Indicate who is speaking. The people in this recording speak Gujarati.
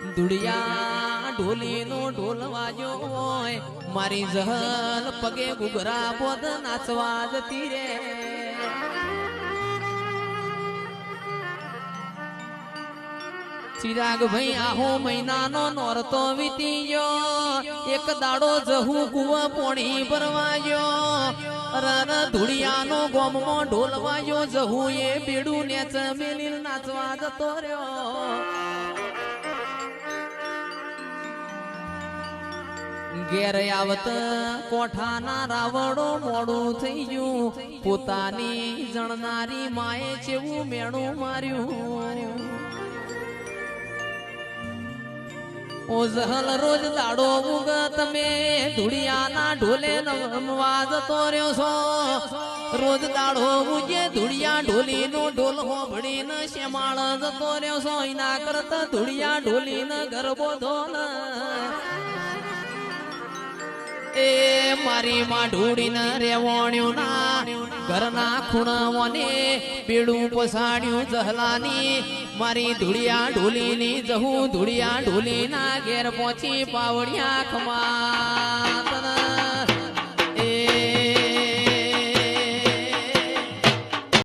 Speaker 1: દુડિયા ઢોલીનો ઢોલ વાજો હોય, મારી જહલ પગે ગુગરા બોધ નાચવા જતી રે. ચિરાગ ભાઈ આહો મહિનાનો નોરતો વીતી ગયો એક દાડો જહું કુવ પોણી ભરવા ગયો રન ધુડિયાનો ગોમમાં ઢોલ વાગ્યો જહું એ બેડું નેચ મેલીલ નાચવા જતો રહ્યો. ઘેર આવત કોઠાના રાવડો મોડું થઈ ગયું. પોતાની જણનારી માએ જેવું મેણું માર્યું. ઓઝહલ રોજ દાડો ઉગ તમે ધુડિયાના ઢોલે નમવા જતો રહ્યો છો. રોજ દાડો ઉગે ધુડિયા ઢોલીનો ઢોલ હોભળીને શ્યામાળ જતો રહ્યો છો. એના કરતા ધુડિયા ઢોલીને ગરબો ધોન. એ મારી માં ઢોળીને રેવાણ્યું ના. ઘરના ખૂણાઓને બેડું પસાડ્યું જહલાની મારી ધૂળિયા ઢોલીની જહું ધૂળિયા ઢોલીના ઘેર પહોંચી પાવડિયા ખમા